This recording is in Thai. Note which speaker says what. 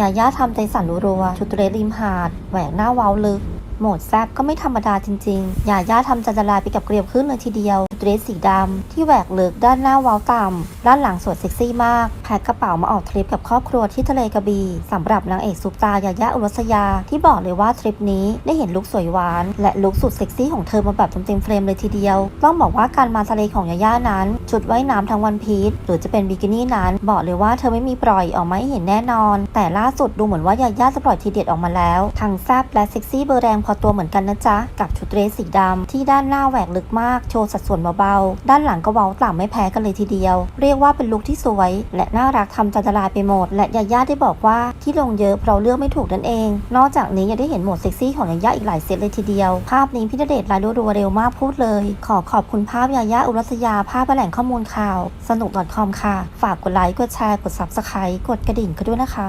Speaker 1: ยาย่าทำใจสั่นรัวๆชุดเรสริมหาด แหวกหน้าเว้าลึก โหมดแซบก็ไม่ธรรมดาจริงๆ ยาย่าทำจันจลายไปกับเกลียวขึ้นเลยทีเดียว เดรสสีดำที่แหวกลึกด้านหน้าเว้าต่ำด้านหลังสวยเซ็กซี่มากแพ็คกระเป๋ามาออกทริปกับครอบครัวที่ทะเลกระบี่สำหรับนางเอกซุปตายายาอุรัสยา ที่บอกเลยว่าทริปนี้ได้เห็นลุคสวยหวาน และลุคสุดเซ็กซี่ของเธอมาแบบเต็มๆเฟรมเลยทีเดียว ต้องบอกว่าการมาทะเลของยาย่านั้นชุดว่ายน้ำทั้งวันพีชหรือจะเป็นบิกินี่นั้น บอกเลยว่าเธอไม่มีปล่อยออกมาให้เห็นแน่นอน แต่ล่าสุดดูเหมือนว่ายาย่าจะปล่อยทีเด็ดออกมาแล้วทั้งแซบและเซ็กซี่เบอร์แรงพอตัวเหมือนกันนะจ๊ะกับชุดเดรสสีดำที่ด้านหน้าแหวกลึกมากโชว์สัดส่วนเบาๆ ด้านหลังก็เว้าต่ำไม่แพ้กันเลยทีเดียว เรียกว่าเป็นลุคที่สวย และน่ารักทำจันทลายไปหมด และยาย่าได้บอกว่าที่ลงเยอะเพราะเลือกไม่ถูกนั่นเอง นอกจากนี้ยังได้เห็นโหมดเซ็กซี่ของยาย่าอีกหลายเซตเลยทีเดียว ภาพนี้พี่ณเดชน์ลน์รัวเร็วมากพูดเลย ขอขอบคุณภาพยาย่าอุรัสยาภาพแหล่งข้อมูลข่าว สนุก .com ค่ะ ฝากกดไลค์กดแชร์กด subscribe กดกระดิ่งกันด้วยนะคะ